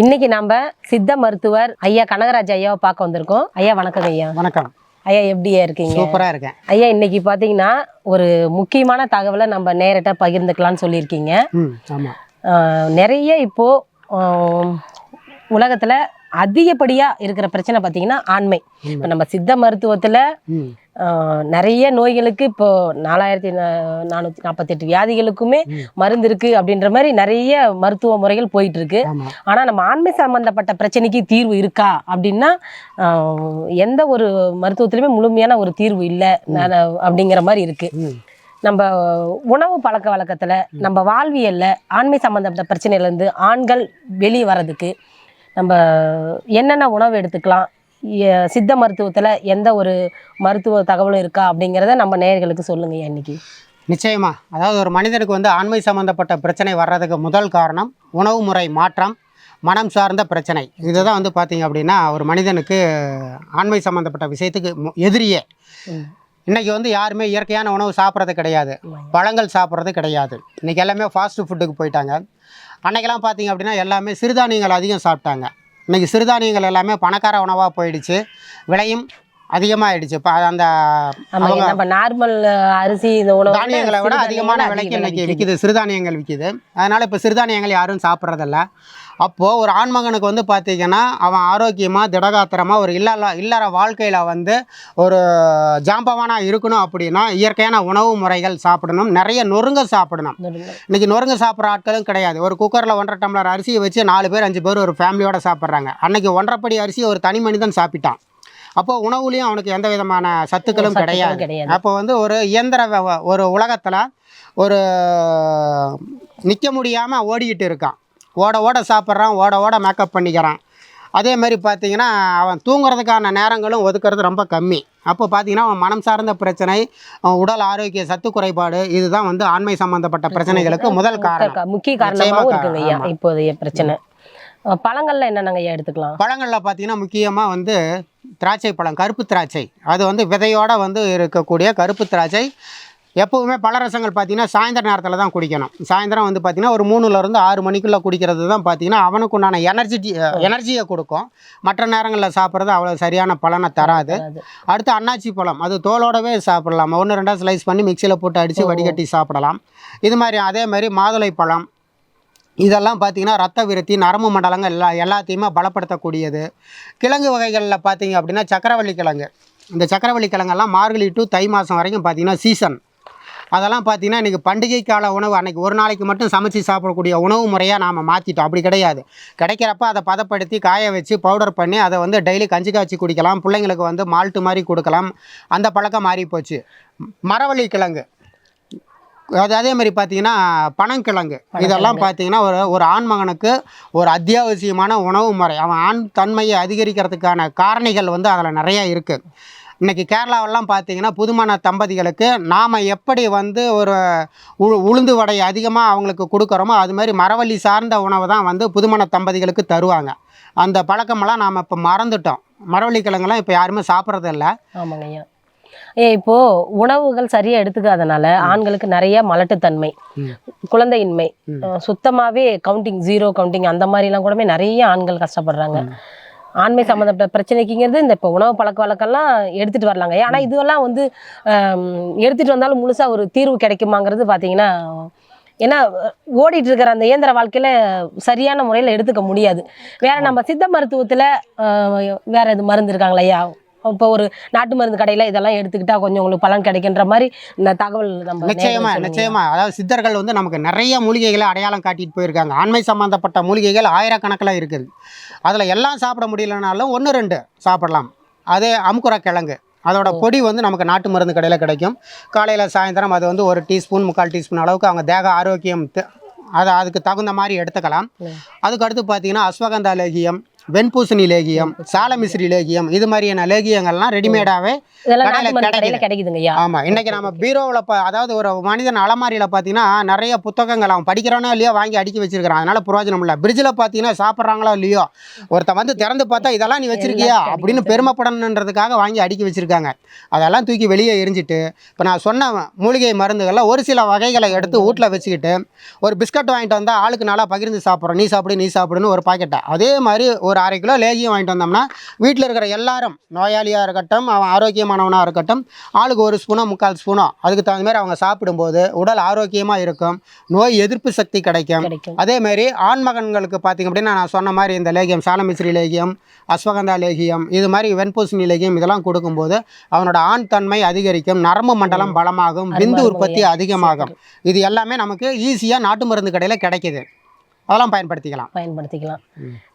இன்னைக்கு நம்ம சித்த மருத்துவர் ஐயா கனகராஜ் ஐயாவை பார்க்க வந்திருக்கோம். ஐயா வணக்கம் ஐயா. வணக்கம். ஐயா எப்படியா இருக்கீங்க? சூப்பராக இருக்கேன். ஐயா இன்னைக்கு பார்த்தீங்கன்னா ஒரு முக்கியமான தகவலை நம்ம நேரட்டா பகிர்ந்துக்கலாம்னு சொல்லியிருக்கீங்க. ஆமாம் நிறைய இப்போ உலகத்துல அதிகப்படியா இருக்கிற பிரச்சனை பார்த்தீங்கன்னா ஆண்மை. இப்போ நம்ம சித்த மருத்துவத்துல நிறைய நோய்களுக்கு இப்போ நாலாயிரத்தி நானூற்றி நாற்பத்தெட்டு வியாதிகளுக்குமே மருந்து இருக்கு அப்படின்ற மாதிரி நிறைய மருத்துவ முறைகள் போயிட்டு இருக்கு ஆமாம் ஆனா நம்ம ஆண்மை சம்பந்தப்பட்ட பிரச்சனைக்கு தீர்வு இருக்கா அப்படின்னா எந்த ஒரு மருத்துவத்திலுமே முழுமையான ஒரு தீர்வு இல்லை. அப்படிங்கிற மாதிரி இருக்கு. நம்ம உணவு பழக்க வழக்கத்துல நம்ம வாழ்வியல்ல ஆண்மை சம்பந்தப்பட்ட பிரச்சனையில இருந்து ஆண்கள் வெளியே வர்றதுக்கு நம்ம என்னென்ன உணவு எடுத்துக்கலாம் சித்த மருத்துவத்துல எந்த ஒரு மருத்துவ தகவலும் இருக்கா அப்படிங்கிறத நம்ம நேயர்களுக்கு சொல்லுங்க இன்னைக்கு. நிச்சயமா. அதாவது ஒரு மனிதனுக்கு வந்து ஆண்மை சம்பந்தப்பட்ட பிரச்சனை வர்றதுக்கு முதல் காரணம் உணவு முறை மாற்றம் மனம் சார்ந்த பிரச்சனை. இதுதான் வந்து பார்த்தீங்க அப்படின்னா ஒரு மனிதனுக்கு ஆண்மை சம்பந்தப்பட்ட விஷயத்துக்கு மு- எதிரியே. ம். இன்னைக்கு வந்து யாருமே இயற்கையான உணவு சாப்பிட்றது கிடையாது. பழங்கள் சாப்பிட்றது கிடையாது. இன்னைக்கு எல்லாமே ஃபாஸ்ட் ஃபுட்டுக்கு போயிட்டாங்க. அன்னைக்கெல்லாம் பார்த்தீங்க அப்படின்னா எல்லாமே சிறுதானியங்கள் அதிகம் சாப்பிட்டாங்க. இன்னைக்கு சிறுதானியங்கள் எல்லாமே பணக்கார உணவாக போயிடுச்சு. விலையும் அதிகமாகிடுச்சு இப்போ அந்த நம்ம நார்மல் அரிசி இந்த உணவு தானியங்களை விட அதிகமான விலைக்கு இன்னைக்கு விற்கிது சிறுதானியங்கள் விற்கிது அதனால் இப்போ சிறுதானியங்கள் யாரும் சாப்பிட்றதில்ல. அப்போது ஒரு ஆண்மகனுக்கு வந்து பார்த்தீங்கன்னா அவன் ஆரோக்கியமாக திடகாத்திரமாக ஒரு இல்லற இல்லற வாழ்க்கையில் வந்து ஒரு ஜாம்பவானாக இருக்கணும் அப்படின்னா இயற்கையான உணவு முறைகள் சாப்பிடணும். நிறைய நொறுங்க சாப்பிடணும். இன்றைக்கி நொறுங்க சாப்பிட்ற ஆட்களும் கிடையாது. ஒரு குக்கரில் ஒன்றரை டம்ளர் அரிசியை வச்சு நாலு பேர் அஞ்சு பேர் ஒரு ஃபேமிலியோட சாப்பிட்றாங்க. அன்னைக்கு ஒன்றரைப்படி அரிசியை ஒரு தனி மனிதன் சாப்பிட்டான். அப்போ உணவுலேயும் அவனுக்கு எந்த விதமான சத்துக்களும் கிடையாது. அப்போ வந்து ஒரு இயந்திர ஒரு உலகத்தில் ஒரு நிற்க முடியாமல் ஓடிக்கிட்டு இருக்கான். ஓட ஓட சாப்பிட்றான் ஓட ஓட மேக்கப் பண்ணிக்கிறான். அதே மாதிரி பார்த்தீங்கன்னா அவன் தூங்குறதுக்கான நேரங்களும் ஒதுக்குறது ரொம்ப கம்மி. அப்போ பார்த்தீங்கன்னா அவன் மனம் சார்ந்த பிரச்சனை உடல் ஆரோக்கிய சத்து குறைபாடு இதுதான் வந்து ஆண்மை சம்பந்தப்பட்ட பிரச்சனைகளுக்கு முதல் காரணம். முக்கிய நிச்சயமா காரணமாகவும் காரணம், இருக்குங்க ஐயா ஆமா. இப்போதைய பிரச்சனை. பழங்கள்ல என்னென்னங்க ஐயா எடுத்துக்கலாம்? பழங்களில் பார்த்தீங்கன்னா முக்கியமாக வந்து திராட்சை பழம் கருப்பு திராட்சை. அது வந்து விதையோட வந்து இருக்கக்கூடிய கருப்பு திராட்சை எப்போவுமே பழரசங்கள் பார்த்தீங்கன்னா சாயந்தர நேரத்தில் தான் குடிக்கணும். சாயந்தரம் வந்து பார்த்தீங்கன்னா ஒரு மூணுலேருந்து ஆறு மணிக்குள்ளே குடிக்கிறது தான் பார்த்தீங்கன்னா அவனுக்கு உண்டான எனர்ஜி எனர்ஜியை கொடுக்கும். மற்ற நேரங்களில் சாப்பிட்றது அவ்வளோ சரியான பலனை தராது. அடுத்து அன்னாச்சி பழம். அது தோலோடவே சாப்பிடலாம். ஒன்று ரெண்டாக ஸ்லைஸ் பண்ணி மிக்சியில் போட்டு அடித்து வடிகட்டி சாப்பிடலாம். இது மாதிரி அதே மாதிரி மாதுளை பழம். இதெல்லாம் பார்த்தீங்கன்னா ரத்த விருத்தி நரம்பு மண்டலங்கள் எல்லா எல்லாத்தையுமே பலப்படுத்தக்கூடியது. கிழங்கு வகைகளில் பார்த்தீங்க அப்படின்னா சக்கரவள்ளி கிழங்கு. இந்த சக்கரவள்ளி கிழங்கெல்லாம் மார்கழி டு தை மாதம் வரைக்கும் பார்த்தீங்கன்னா சீசன் அதெல்லாம் பார்த்தீங்கன்னா இன்றைக்கி பண்டிகை கால உணவு அன்றைக்கி ஒரு நாளைக்கு மட்டும் சமைச்சு சாப்பிடக்கூடிய உணவு முறையாக நாம் மாற்றிட்டோம் அப்படி கிடையாது. கிடைக்கிறப்ப அதை பதப்படுத்தி காய வச்சு பவுடர் பண்ணி அதை வந்து டெய்லி கஞ்சி காய்ச்சி குடிக்கலாம். பிள்ளைங்களுக்கு வந்து மால்ட்டு மாதிரி கொடுக்கலாம். அந்த பழக்கம் மாறி போச்சு. மரவள்ளி கிழங்கு. அது அதே மாதிரி பார்த்தீங்கன்னா பனங்கிழங்கு இதெல்லாம் பார்த்தீங்கன்னா ஒரு ஒரு ஆண்மகனுக்கு ஒரு அத்தியாவசியமான உணவு முறை. அவன் ஆண் தன்மையை அதிகரிக்கிறதுக்கான காரணிகள் வந்து அதில் நிறைய இருக்குது இன்றைக்கி கேரளாவெல்லாம் பார்த்தீங்கன்னா புதுமண தம்பதிகளுக்கு நாம் எப்படி வந்து ஒரு உ உளுந்து வடை அதிகமாக அவங்களுக்கு கொடுக்குறோமோ அது மாதிரி மரவள்ளி சார்ந்த உணவு தான் வந்து புதுமண தம்பதிகளுக்கு தருவாங்க. அந்த பழக்கமெல்லாம் நாம் இப்போ மறந்துட்டோம். மரவள்ளி கிழங்கெல்லாம் இப்போ யாருமே சாப்பிட்றதில்ல ஆமாங்க ஐயா. ஏ இப்போ உணவுகள் சரியா எடுத்துக்காதனால ஆண்களுக்கு நிறைய மலட்டுத்தன்மை. குழந்தையின்மை சுத்தமாவே கவுண்டிங் ஜீரோ கவுண்டிங் அந்த மாதிரிலாம் கூடமே நிறைய ஆண்கள் கஷ்டப்படுறாங்க. ஆண்மை சம்மந்தப்பட்ட பிரச்சனைக்குங்கிறது இந்த இப்போ உணவு பழக்க வழக்கம்லாம் எடுத்துகிட்டு வரலாங்க. ஆனால் இதுவெல்லாம் வந்து எடுத்துகிட்டு வந்தாலும் முழுசாக ஒரு தீர்வு கிடைக்குமாங்கிறது பார்த்தீங்கன்னா ஏன்னா ஓடிட்டு இருக்கிற அந்த இயந்திர வாழ்க்கையில சரியான முறையில் எடுத்துக்க முடியாது. வேற நம்ம சித்த மருத்துவத்தில் வேற எது மருந்து இருக்காங்களா ஐயா? இப்போ ஒரு நாட்டு மருந்து கடையில இதெல்லாம் எடுத்துக்கிட்டா கொஞ்சம் உங்களுக்கு பலன் கிடைக்கின்ற மாதிரி இந்த தகவல் நம்ம நிச்சயமா. நிச்சயமா. அதாவது சித்தர்கள் வந்து நமக்கு நிறைய மூலிகைகளை அடையாளம் காட்டிட்டு போயிருக்காங்க. ஆண்மை சம்பந்தப்பட்ட மூலிகைகள் ஆயிரக்கணக்கில் இருக்குது. அதில் எல்லாம் சாப்பிட முடியலனாலும் ஒன்று ரெண்டு சாப்பிடலாம். அதே அமுக்குற கிழங்கு அதோட பொடி வந்து நமக்கு நாட்டு மருந்து கடையில் கிடைக்கும். காலையில் சாயந்தரம் அது வந்து ஒரு டீஸ்பூன் முக்கால் டீஸ்பூன் அளவுக்கு அவங்க தேக ஆரோக்கியம் அதை அதுக்கு தகுந்த மாதிரி எடுத்துக்கலாம். அதுக்கு அடுத்து பார்த்தீங்கன்னா அஸ்வகந்தா லேகியம் வெண்பூசணி லேகியம் சாலமிஸ்ரி லேகியம் இது மாதிரியான லேகியங்கள்லாம் ரெடிமேடாகவே கடையில. கிடைக்குதுங்க. ஆமாம் இன்னைக்கு நம்ம பீரோவில் அதாவது ஒரு மனிதன் அலமாரியில் பார்த்தீங்கன்னா நிறைய புத்தகங்கள் அவன் படிக்கிறானோ இல்லையோ வாங்கி அடுக்கி வச்சிருக்கிறான். அதனால பிரயோஜனம் இல்லை. பிரிட்ஜில் பார்த்தீங்கன்னா சாப்பிட்றாங்களோ இல்லையோ ஒருத்தன் வந்து திறந்து பார்த்தா இதெல்லாம் நீ வச்சிருக்கியா அப்படின்னு பெருமைப்படணுன்றதுக்காக வாங்கி அடுக்கி வச்சிருக்காங்க. அதெல்லாம் தூக்கி வெளியே எரிஞ்சிட்டு இப்போ நான் சொன்ன மூலிகை மருந்துகளில் ஒரு சில வகைகளை எடுத்து வீட்டில் வச்சுக்கிட்டு ஒரு பிஸ்கட் வாங்கிட்டு வந்தால் ஆளுக்கு நாளாக பகிர்ந்து சாப்பிட்றோம். நீ சாப்பிடு நீ சாப்பிடுன்னு ஒரு பாக்கெட்டை. அதே மாதிரி ஒரு அரை கிலோ லேகியம் வாங்கிட்டு வந்தோம்னா வீட்டில் இருக்கிற எல்லாரும் நோயாளியாக இருக்கட்டும் அவன் ஆரோக்கியமானவனாக இருக்கட்டும் ஆளுக்கு ஒரு ஸ்பூனோ முக்கால் ஸ்பூனோ அதுக்கு தகுந்த மாதிரி அவங்க சாப்பிடும்போது உடல் ஆரோக்கியமாக இருக்கும் நோய் எதிர்ப்பு சக்தி கிடைக்கும். கிடைக்கும். அதே மாதிரி ஆண் மகன்களுக்கு பார்த்திங்க அப்படின்னா நான் சொன்ன மாதிரி இந்த லேகியம் சாலமிஸ்ரி லேகியம் அஸ்வகந்தா லேகியம் இது மாதிரி வெண்பூசணி லேகியம் இதெல்லாம் கொடுக்கும்போது அவனோட ஆண் தன்மை அதிகரிக்கும் நரம்பு மண்டலம் பலமாகும் விந்து உற்பத்தி. அதிகமாகும். இது எல்லாமே நமக்கு ஈஸியாக நாட்டு மருந்து கடையில் கிடைக்குது. அதெல்லாம் பயன்படுத்திக்கலாம். பயன்படுத்திக்கலாம்.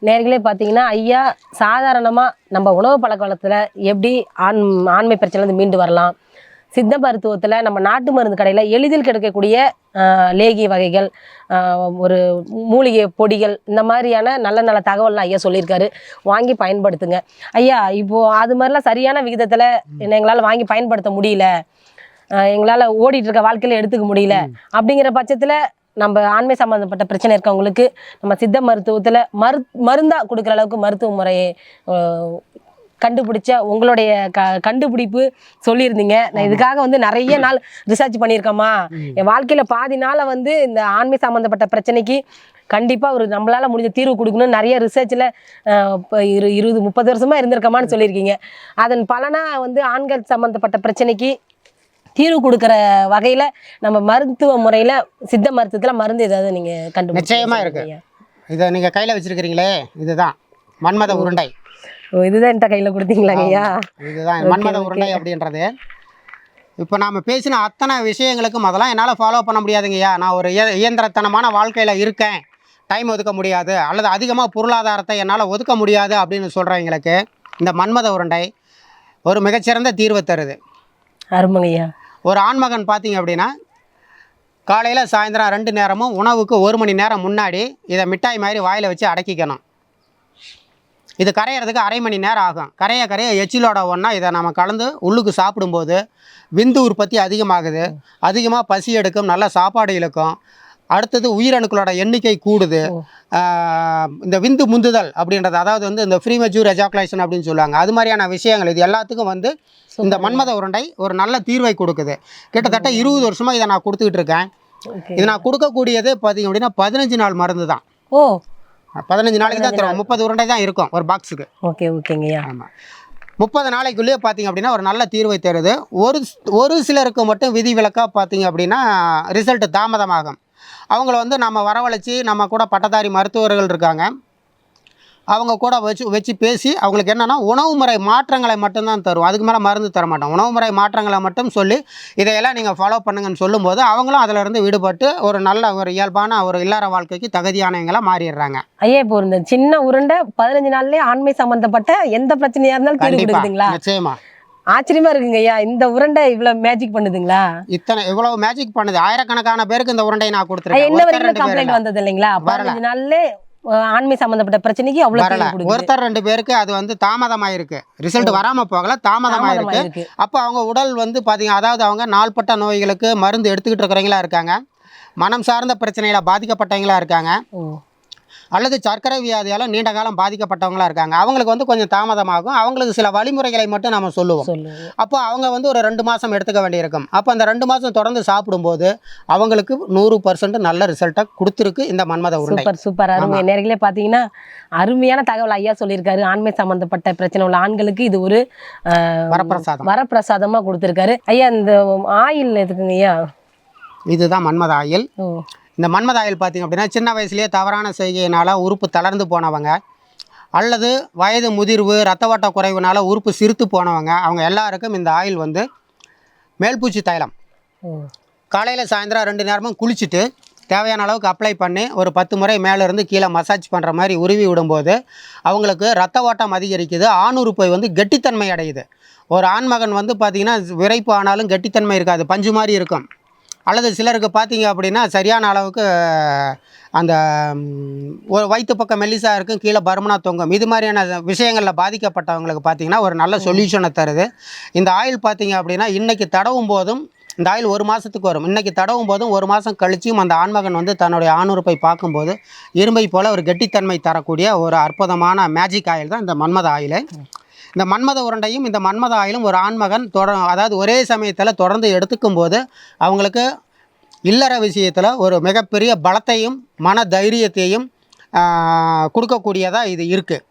நேர்களே பார்த்தீங்கன்னா ஐயா சாதாரணமாக நம்ம உணவு பழக்க வழக்கத்தில் எப்படி ஆண் ஆண்மை பிரச்சனைலேருந்து மீண்டு வரலாம்? சித்த மருத்துவத்தில் நம்ம நாட்டு மருந்து கடையில் எளிதில் கிடைக்கக்கூடிய லேகிய வகைகள் ஒரு மூலிகை பொடிகள் இந்த மாதிரியான நல்ல நல்ல தகவல்லாம் ஐயா சொல்லியிருக்காரு. வாங்கி பயன்படுத்துங்க. ஐயா இப்போது அது மாதிரிலாம் சரியான விகிதத்தில் எங்களால் வாங்கி பயன்படுத்த முடியல. எங்களால் ஓடிட்டு இருக்க வாழ்க்கையில் எடுத்துக்க முடியல. அப்படிங்கிற பட்சத்தில் நம்ம ஆண்மை சம்மந்தப்பட்ட பிரச்சனை இருக்கவங்களுக்கு நம்ம சித்த மருத்துவத்தில் மரு மருந்தாக கொடுக்குற அளவுக்கு மருத்துவ முறையை கண்டுபிடிச்ச உங்களுடைய க கண்டுபிடிப்பு சொல்லியிருந்தீங்க. நான் இதுக்காக வந்து நிறைய நாள் ரிசர்ச் பண்ணியிருக்கேம்மா. என் வாழ்க்கையில் பாதி நாளை வந்து இந்த ஆண்மை சம்மந்தப்பட்ட பிரச்சனைக்கு கண்டிப்பாக ஒரு நம்மளால முடிஞ்ச தீர்வு கொடுக்கணும் நிறைய ரிசர்ச்சில் இப்போ இரு இருபது முப்பது வருஷமா இருந்திருக்கமான்னு சொல்லியிருக்கீங்க. அதன் பலனாக வந்து ஆண்கள் சம்மந்தப்பட்ட பிரச்சனைக்கு தீர்வு கொடுக்குற வகையில் நம்ம மருத்துவ முறையில் சித்த மருத்துவத்தில் மருந்து ஏதாவது நீங்கள் கண்டுபிடிச்சு நிச்சயமா இருக்கு. இதை நீங்கள் கையில் வச்சிருக்கிறீங்களே இதுதான். மன்மத உருண்டை. ஓ இதுதான் என்கிட்ட கையில் கொடுத்தீங்களாங்க ஐயா? இதுதான். மன்மத உருண்டை அப்படின்றது. இப்போ நாம் பேசின அத்தனை விஷயங்களுக்கும் அதெல்லாம் என்னால் ஃபாலோ பண்ண முடியாதுங்கய்யா நான் ஒரு இய இயந்திரத்தனமான வாழ்க்கையில் இருக்கேன். டைம் ஒதுக்க முடியாது. அல்லது அதிகமாக பொருளாதாரத்தை என்னால் ஒதுக்க முடியாது அப்படின்னு சொல்கிறவங்களுக்கு இந்த மன்மத உருண்டை ஒரு மிகச்சிறந்த தீர்வை தருது. அருமைங்க ஐயா. ஒரு ஆண்மகன் பார்த்தீங்க அப்படின்னா காலையில் சாயந்தரம் ரெண்டு நேரமும் உணவுக்கு ஒரு மணி நேரம் முன்னாடி இதை மிட்டாய் மாதிரி வாயில் வச்சு அடக்கிக்கணும். இது கரையிறதுக்கு அரை மணி நேரம் ஆகும். கரைய கரைய எச்சிலோட ஒன்றா இதை நம்ம கலந்து உள்ளுக்கு சாப்பிடும்போது விந்து உற்பத்தி அதிகமாகுது. அதிகமாக பசி எடுக்கும் நல்ல சாப்பாடு இழுக்கும். அடுத்தது உயிரணுக்களோட எண்ணிக்கை கூடுது. இந்த விந்து முந்துதல் அப்படின்றது அதாவது வந்து இந்த ஃப்ரீ மெச்சூர் எஜாக்குலேஷன் அப்படின்னு சொல்லுவாங்க. அது மாதிரியான விஷயங்கள் இது எல்லாத்துக்கும் வந்து இந்த மன்மத உருண்டை ஒரு நல்ல தீர்வை கொடுக்குது. கிட்டத்தட்ட இருபது வருஷமாக இதை நான் கொடுத்துக்கிட்டு இருக்கேன். இது நான் கொடுக்கக்கூடியது பார்த்தீங்க அப்படின்னா பதினஞ்சு நாள் மருந்து தான். ஓ. பதினஞ்சு நாளைக்கு தான் தருவோம் முப்பது உருண்டை தான் இருக்கும் ஒரு பாக்ஸுக்கு ஓகே ஓகேங்க ஐயா ஆமாம் முப்பது நாளைக்குள்ளேயே பார்த்தீங்க அப்படின்னா ஒரு நல்ல தீர்வை தருது. ஒரு ஒரு சிலருக்கு மட்டும் விதிவிலக்காக பார்த்தீங்க அப்படின்னா ரிசல்ட் தாமதமாகும். அவங்கள வந்து நம்ம வரவழைச்சி நம்ம கூட பட்டதாரி மருத்துவர்கள் இருக்காங்க. அவங்க கூட வச்சு வச்சு பேசி அவங்களுக்கு என்னென்னா உணவு முறை மாற்றங்களை மட்டும்தான் தரும். அதுக்கு மேலே மருந்து தர மாட்டோம். உணவு முறை மாற்றங்களை மட்டும் சொல்லி இதையெல்லாம் நீங்கள் ஃபாலோ பண்ணுங்கன்னு சொல்லும்போது அவங்களும் அதிலிருந்து விடுபட்டு ஒரு நல்ல ஒரு இயல்பான ஒரு இல்லற வாழ்க்கைக்கு தகுதியானவங்களாக மாறிடுறாங்க. ஐயா இப்போ இந்த சின்ன உருண்டை பதினஞ்சு நாள்லயே ஆண்மை சம்பந்தப்பட்ட எந்த பிரச்சனையா இருந்தாலும் நிச்சயமா. ஆச்சரியமா இருக்குங்க ஐயா. இந்த உருண்டை இவ்வளவு மேஜிக் பண்ணுதுங்களா? இத்தனை இவ்வளவு மேஜிக் பண்ணுது. ஆயிரக்கணக்கான பேருக்கு இந்த உருண்டையை நான் கொடுத்துருக்கேன். ஒருத்தர் வரைக்கும் கம்ப்ளைண்ட். வந்தது இல்லைங்களா. பதினஞ்சு நாள்ல ஆண்மை சம்பந்தப்பட்ட பிரச்சனைக்கு அவ்வளவு ஒருத்தர் ரெண்டு பேருக்கு அது வந்து தாமதமாயிருக்கு. ரிசல்ட் வராம போகல தாமதமாயிருக்கு. அப்போ அவங்க உடல் வந்து பாத்தீங்க அதாவது அவங்க நாள்பட்ட நோய்களுக்கு மருந்து எடுத்துக்கிட்டு இருக்கிறவங்களா இருக்காங்க. மனம் சார்ந்த பிரச்சனையில பாதிக்கப்பட்டவங்களா இருக்காங்க. அல்லது சர்க்கரை வியாதியால நீண்ட காலம் பாதிக்கப்பட்டவங்களா இருக்காங்க. அவங்களுக்கு வந்து கொஞ்சம் தாமதமாகும். அவங்களுக்கு சில வழிமுறைகளை மட்டும் நம்ம சொல்லுவோம். அப்போ அவங்க வந்து ஒரு ரெண்டு மாதம் எடுத்துக்க வேண்டியிருக்கும். அப்போ அந்த ரெண்டு மாதம் தொடர்ந்து சாப்பிடும்போது அவங்களுக்கு நூறு பர்சன்ட் நல்ல ரிசல்ட்டை கொடுத்துருக்கு இந்த மன்மத உருண்டை. Super super. அருமை. நேர்களே பார்த்தீங்கன்னா அருமையான தகவல் ஐயா சொல்லியிருக்காரு. ஆண்மை சம்பந்தப்பட்ட பிரச்சனை உள்ள ஆண்களுக்கு இது ஒரு வரப்பிரசாதம். வரப்பிரசாதமா கொடுத்துருக்காரு. ஐயா இந்த ஆயில் எதுக்குங்க ஐயா? இதுதான் மன்மத ஆயில். இந்த மன்மத ஆயில் பார்த்தீங்க அப்படின்னா சின்ன வயசுலேயே தவறான செய்கையினால் உறுப்பு தளர்ந்து போனவங்க அல்லது வயது முதிர்வு ரத்த ஓட்ட குறைவுனால உறுப்பு சிறுத்து போனவங்க அவங்க எல்லாருக்கும் இந்த ஆயில் வந்து மேல்பூச்சி தைலம். காலையில் சாயந்தரம் ரெண்டு நேரமும் குளிச்சுட்டு தேவையான அளவுக்கு அப்ளை பண்ணி ஒரு பத்து முறை மேலே இருந்து கீழே மசாஜ் பண்ணுற மாதிரி உருவி விடும்போது அவங்களுக்கு ரத்த ஓட்டம் அதிகரிக்குது ஆணுறுப்பை வந்து கெட்டித்தன்மை அடையுது. ஒரு ஆண்மகன் வந்து பார்த்திங்கன்னா விரைப்பு ஆனாலும் கெட்டித்தன்மை இருக்காது பஞ்சு மாதிரி இருக்கும். அல்லது சிலருக்கு பார்த்தீங்க அப்படின்னா சரியான அளவுக்கு அந்த ஒரு வயிற்று பக்கம் மெல்லிசா இருக்கும் கீழே பருமனா தொங்கும். இது மாதிரியான விஷயங்களில் பாதிக்கப்பட்டவங்களுக்கு பார்த்தீங்கன்னா ஒரு நல்ல சொல்யூஷனை தருது. இந்த ஆயில் பார்த்தீங்க அப்படின்னா இன்றைக்கி தடவும் போதும் இந்த ஆயில் ஒரு மாதத்துக்கு வரும். இன்றைக்கி தடவும் போதும் ஒரு மாதம் கழிச்சும் அந்த ஆண்மகன் வந்து தன்னுடைய ஆணுறுப்பை பார்க்கும்போது இரும்பை போல் ஒரு கெட்டித்தன்மை தரக்கூடிய ஒரு அற்புதமான மேஜிக் ஆயில் தான் இந்த மன்மத ஆயில். இந்த மன்மத உருண்டையும் இந்த மன்மத ஆயிலும் ஒரு ஆண்மகன் தொட அதாவது ஒரே சமயத்தில் தொடர்ந்து எடுத்துக்கும் போது அவங்களுக்கு இல்லற விஷயத்தில் ஒரு மிகப்பெரிய பலத்தையும் மன தைரியத்தையும் கொடுக்கக்கூடியதாக இது இருக்குது